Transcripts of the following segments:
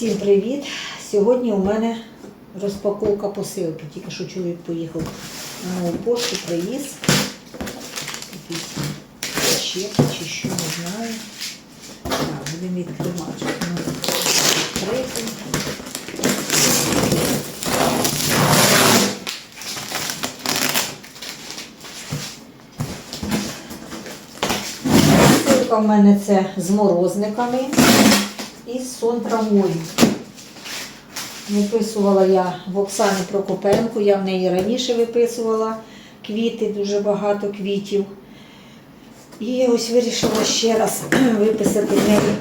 Всім привіт! Сьогодні у мене розпаковка посилки. Тільки що чоловік поїхав на нову пошту, привіз. Якийсь чек чи що, не знаю. Так, будемо відкривати. Ну. Посилка в мене це з морозниками і сон травою. Виписувала я в Оксані Прокопенко, я в неї раніше виписувала квіти, дуже багато квітів. І ось вирішила ще раз виписати в неї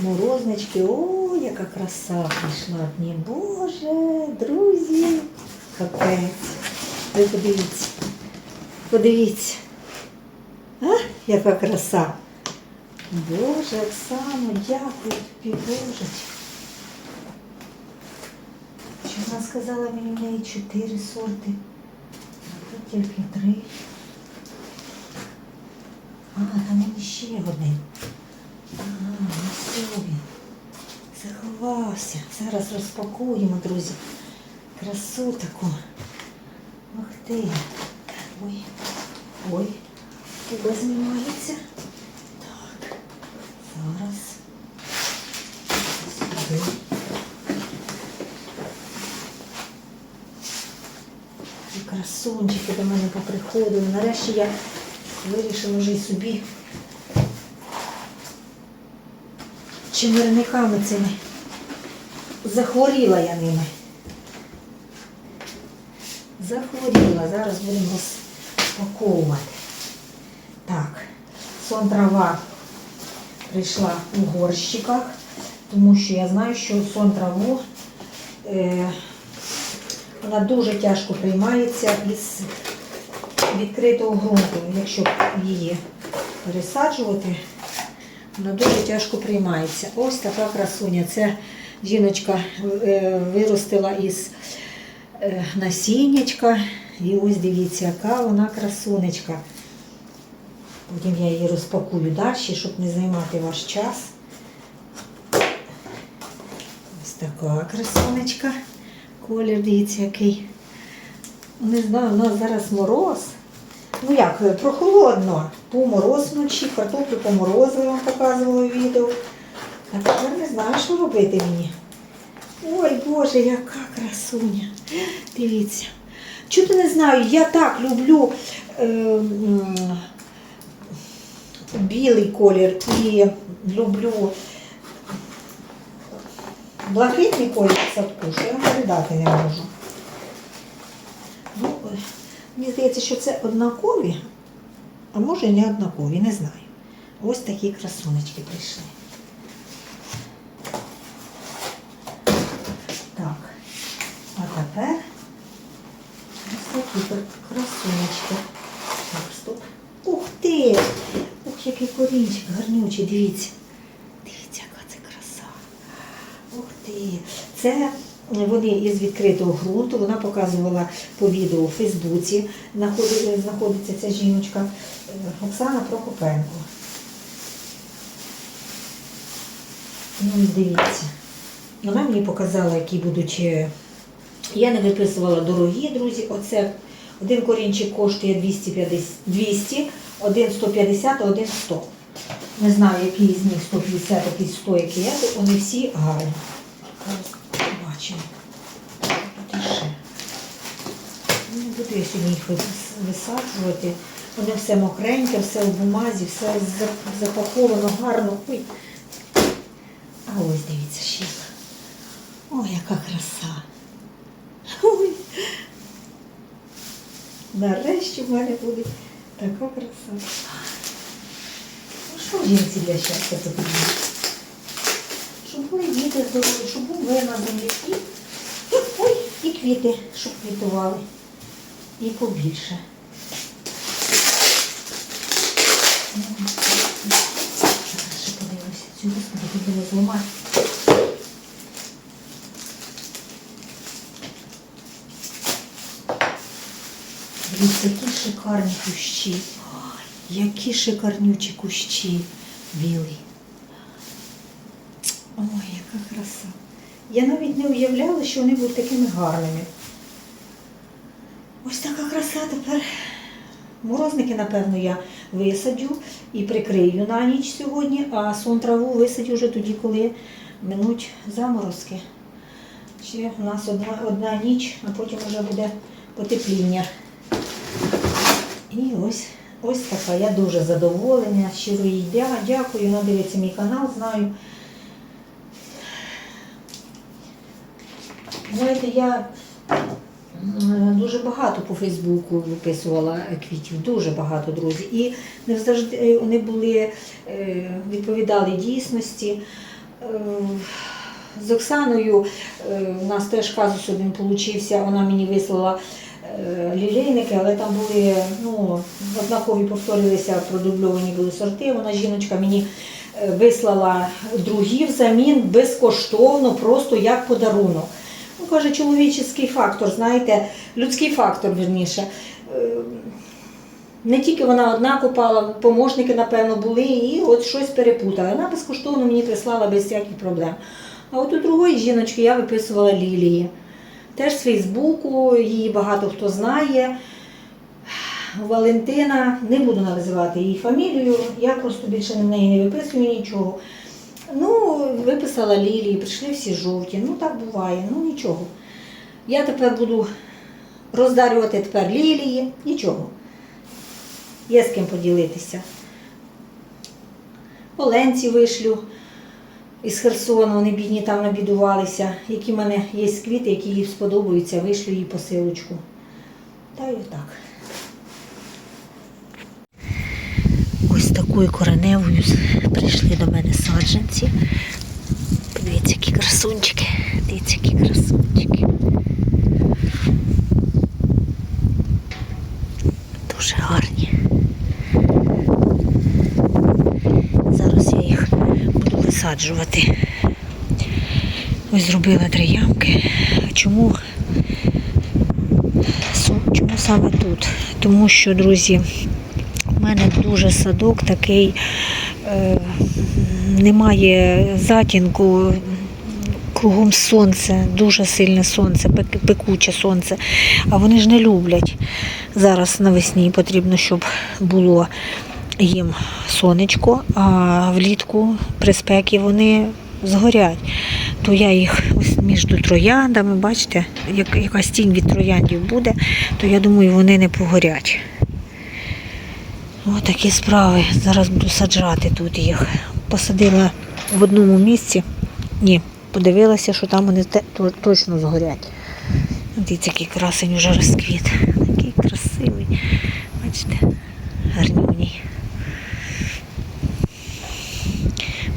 морознички. О, яка краса прийшла в ній. Боже, друзі, капець. Ви подивіться. Подивіться. А, яка краса. Боже, Оксано, дякую тобі, Боже. Що вона сказала мені в неї чотири сорти, а тут тільки три. А, там він ще один. А, ось він. Заховався. Зараз розпакуємо, друзі. Красу таку. Ух ти. Ой. Ой. Туди знімається. Зараз. Сюди. І красунчики до мене поприходили. Нарешті я вирішила вже й собі чимирниками цими. Захворіла я ними. Захворіла. Зараз будемо розпаковувати. Так, сон трава прийшла у горщиках, тому що я знаю, що сон траву е, вона дуже тяжко приймається із відкритого ґрунту. Якщо її пересаджувати, вона дуже тяжко приймається. Ось така красуня. Це жіночка е, виростила із е, насіннячка. І ось дивіться, яка вона красунечка. Потім я її розпакую далі, щоб не займати ваш час. Ось така красунечка. Колір, дивіться, який. Не знаю, у нас зараз мороз. Ну як, прохолодно. Був мороз вночі, картоплю поморозили, вам показувала відео. А тепер не знаю, що робити мені. Ой, Боже, яка красуня. Дивіться. Чого не знаю, я так люблю. Е, білий колір і люблю блакитний колір садку, що я вам передати не можу. Ну, мені здається, що це однакові, а може і не однакові, не знаю. Ось такі красунечки прийшли. Так, а тепер ось такі красунечки. Так, стоп. Ух ти! Ух, який корінчик гарнючий, дивіться. Дивіться, яка це краса. Ух ти. Це вони із відкритого ґрунту. Вона показувала по відео у Фейсбуці. Знаходиться ця жіночка е, Оксана Прокопенко. Ну, дивіться. Вона мені показала, які будуть. е, Я не виписувала дорогі, друзі. Оце один корінчик коштує 250, 200, один 150, один 100. Не знаю, який з них 150, який 100, який я. Вони всі гарні. Іще. Ну, Не буду я сьогодні їх висаджувати. Вони все мокреньке, все в бумазі, все запаковано гарно. Ой. А ось дивіться ще. Ой, яка краса. Ой. Нарешті в мене буде така краса. Ну що жінці для щастя потрібно? Щоб були діти здорові, щоб був мир на землі. Ой, і квіти, щоб квітували. І побільше. Подивлюся. Цю господи, тут зламати. Дивіться, які шикарні кущі. Ой, які шикарнючі кущі білий. краса. Я навіть не уявляла, що вони будуть такими гарними. Ось така краса тепер. Морозники, напевно, я висаджу і прикрию на ніч сьогодні, а сон траву висадю вже тоді, коли минуть заморозки. Ще у нас одна, одна ніч, а потім вже буде потепління. І ось, ось така. Я дуже задоволена, щиро їй дякую. Вона дивиться мій канал, знаю. Знаєте, я дуже багато по Фейсбуку виписувала квітів, дуже багато друзі. І не завжди вони були, е, відповідали дійсності. Е, З Оксаною е, у нас теж казус один получився, вона мені вислала е, лілейники, але там були ну, однакові повторилися, продубльовані були сорти. Вона жіночка мені е, вислала другі взамін безкоштовно, просто як подарунок. Ну, каже, чоловічий фактор, знаєте, людський фактор, верніше. Е, Не тільки вона одна купала, помощники, напевно, були, і от щось перепутала. Вона безкоштовно мені прислала без всяких проблем. А от у другої жіночки я виписувала лілії. Теж з Фейсбуку, її багато хто знає. Валентина, не буду називати її фамілію, я просто більше на неї не виписую нічого. Ну, виписала лілії, прийшли всі жовті. Ну так буває, ну нічого. Я тепер буду роздарювати тепер лілії, нічого. Є з ким поділитися. Оленці вишлю із Херсону, вони бідні там набідувалися. Які в мене є квіти, які їй сподобаються, вишлю їй посилочку. Та й отак. Ось такою кореневою прийшли до мене саджанці. Дивіться, які красунчики. Дивіться, які красунчики. Дуже гарні. Зараз я їх буду висаджувати. Ось зробила три ямки. Чому, чому саме тут? Тому що, друзі, у мене дуже садок такий, е, немає затінку, кругом сонце, дуже сильне сонце, пек- пекуче сонце. А вони ж не люблять. Зараз навесні потрібно, щоб було їм сонечко, а влітку при спекі вони згорять. То я їх ось між трояндами, бачите, як, якась тінь від трояндів буде, то я думаю, вони не погорять. Ось такі справи. Зараз буду саджати тут їх. Посадила в одному місці. Ні, подивилася, що там вони точно згорять. Дивіться, який красень вже розквіт. Такий красивий. Бачите, гарнюній.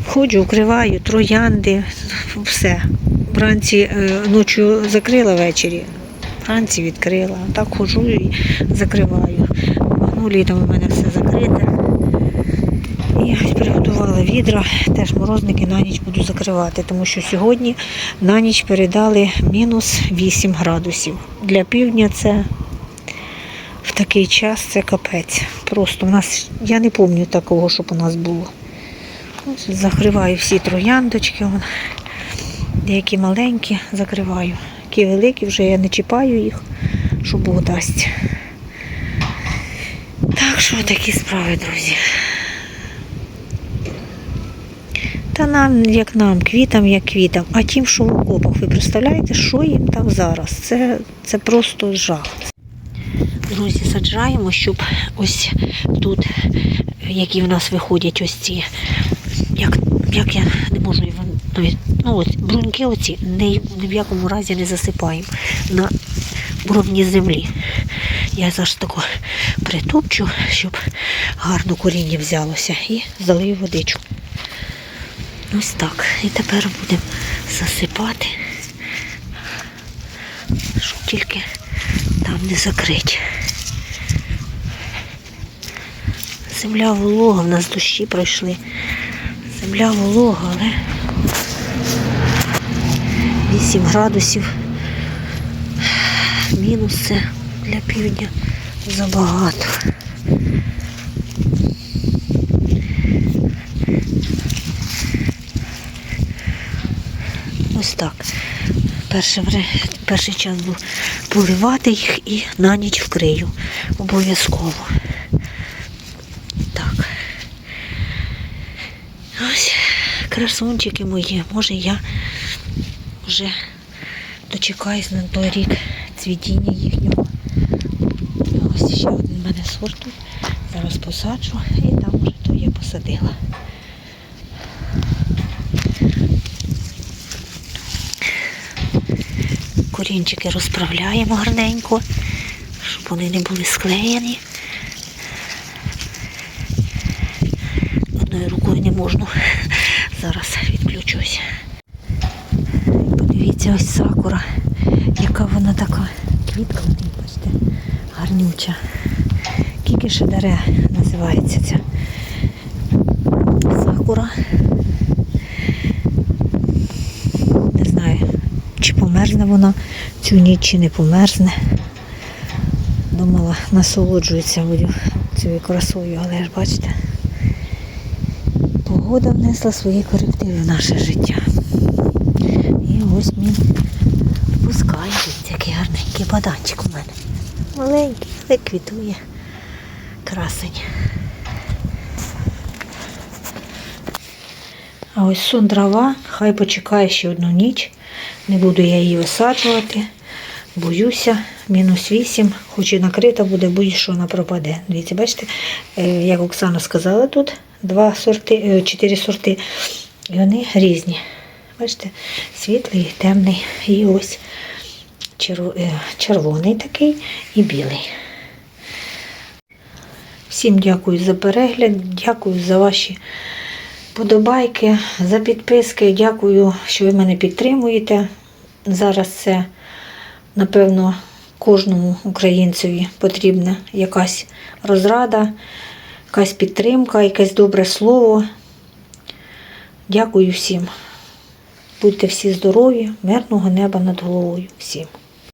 Входжу, укриваю, троянди, все. Вранці е, ночі закрила ввечері, вранці відкрила. Так ходжу і закриваю. Ну, літом у мене все закрите. І приготувала відра, теж морозники на ніч буду закривати, тому що сьогодні на ніч передали мінус 8 градусів. Для півдня це в такий час це капець. Просто в нас, я не пам'ятаю такого, щоб у нас було. Закриваю всі трояндочки. вон. Деякі маленькі закриваю. Які великі, вже я не чіпаю їх, що Бог дасть. Так що такі справи, друзі. Та нам, як нам, квітам, як квітам. А тим, що в окопах, ви представляєте, що їм там зараз? Це, це просто жах. Друзі, саджаємо, щоб ось тут, які в нас виходять ось ці, як, як я не можу навіть, ну ось, бруньки оці ні, ні в якому разі не засипаємо на уровні землі. Я зараз тако притопчу, щоб гарно коріння взялося і залию водичку. Ось так. І тепер будемо засипати, щоб тільки там не закрити. Земля волога, в нас дощі пройшли. Земля волога, але 8 градусів. Мінус це для півдня забагато. ось так. Перший, перший час був поливати їх і на ніч вкрию. Обов'язково. Так. Ось красунчики мої. Може я вже дочекаюсь на той рік цвітіння їхнього. Ось ще один в мене сорт тут. Зараз посаджу і там вже то я посадила. Корінчики розправляємо гарненько, щоб вони не були склеєні. Одною рукою не можна. Зараз відключусь. Подивіться, ось сакура, яка вона така. Квітка, бачите, гарнюча. Кіки дере називається ця сакура. Не знаю, чи померзне вона цю ніч, чи не померзне. Думала, насолоджується цією красою, але ж бачите, погода внесла свої корективи в наше життя. І ось він. Дивіться, який гарненький баданчик у мене. Маленький, але квітує. Красень. А ось сон дрова, хай почекає ще одну ніч. Не буду я її висаджувати. Боюся, мінус 8, хоч і накрита буде, будь-що вона пропаде. Дивіться, бачите, е, як Оксана сказала тут, два сорти, е, чотири сорти. І вони різні. Бачите, світлий, темний і ось е, червоний такий і білий. Всім дякую за перегляд, дякую за ваші подобайки, за підписки. Дякую, що ви мене підтримуєте. Зараз це, напевно, кожному українцеві потрібна якась розрада, якась підтримка, якесь добре слово. Дякую всім. Будьте всі здорові, мирного неба над головою всім.